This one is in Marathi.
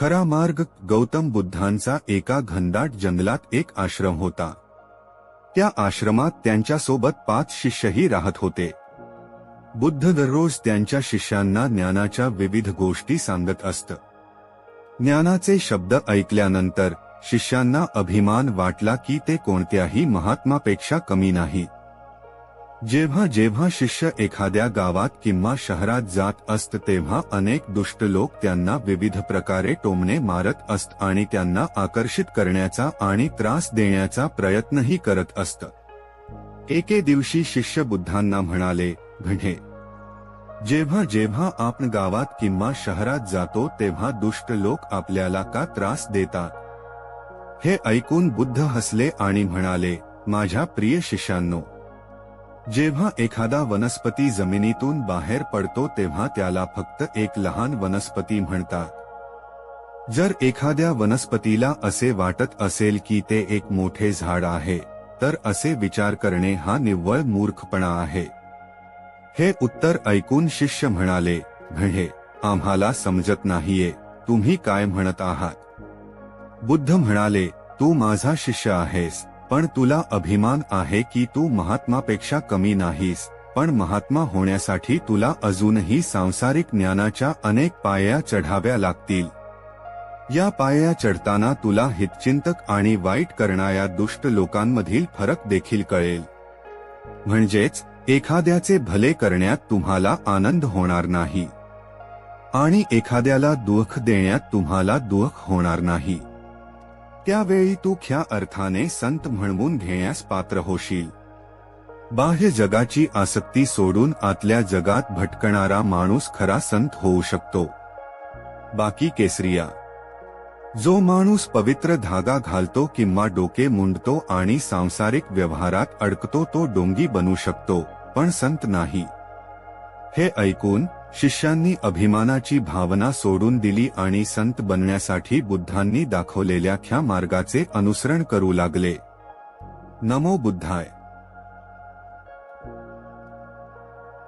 खरा मार्ग गौतम बुद्धांचा एका घनदाट जंगलात एक आश्रम होता. त्या आश्रमात त्यांच्यासोबत पाच शिष्यही राहत होते. बुद्ध दररोज त्यांच्या शिष्यांना ज्ञानाच्या विविध गोष्टी सांगत असत. ज्ञानाचे शब्द ऐकल्यानंतर शिष्यांना अभिमान वाटला की ते कोणत्याही महात्मापेक्षा कमी नाही. जेव्हा जेव्हा शिष्य एखाद्या गावात किंवा शहरात जात असत तेव्हा अनेक दुष्ट लोक त्यांना विविध प्रकारे टोमणे मारत असत आणि त्यांना आकर्षित करण्याचा आणि त्रास देण्याचा प्रयत्नही करत असत. एके दिवशी शिष्य बुद्धांना म्हणाले घणे जेव्हा जेव्हा आपण गावात किंवा शहरात जातो तेव्हा दुष्ट लोक आपल्याला का त्रास देतात? हे ऐकून बुद्ध हसले आणि म्हणाले माझ्या प्रिय शिष्यांनो जेव्हा एखादा वनस्पती जमिनीतून बाहेर पडतो तेव्हा त्याला फक्त एक लहान वनस्पती म्हणतात. जर एखाद्या वनस्पतीला असे वाटत असेल की ते एक मोठे झाड आहे तर असे विचार करणे हा निव्वळ मूर्खपणा आहे. हे उत्तर ऐकून शिष्य म्हणाले घणे आम्हाला समजत नाहीये तुम्ही काय म्हणत आहात? बुद्ध म्हणाले तू माझा शिष्य आहेस पण तुला अभिमान आहे की तू महात्मापेक्षा कमी नाहीस पण महात्मा होण्यासाठी तुला अजूनही सांसारिक ज्ञानाच्या अनेक पाया चढाव्या लागतील. या पाया चढताना तुला हितचिंतक आणि वाईट करणाऱ्या दुष्ट लोकांमधील फरक देखील कळेल. म्हणजेच एखाद्याचे भले करण्यात तुम्हाला आनंद होणार नाही. आणि एखाद्याला दुःख देण्यात तुम्हाला दुःख होणार नाही. त्यावेळी तू ख्या अर्थाने संत म्हणवून घेण्यास पात्र होशील. बाह्य जगाची आसक्ती सोडून आतल्या जगात भटकणारा माणूस खरा संत होऊ शकतो. बाकी केसरिया. जो माणूस पवित्र धागा घालतो किंवा डोके मुंडतो आणि सांसारिक व्यवहारात अडकतो तो डोंगी बनू शकतो पण संत नाही. हे ऐकून शिष्यांनी अभिमानाची भावना सोडून दिली आणि संत बनण्यासाठी बुद्धांनी दाखवलेल्या ख्या मार्गाचे अनुसरण करू लागले. नमो बुद्धाय.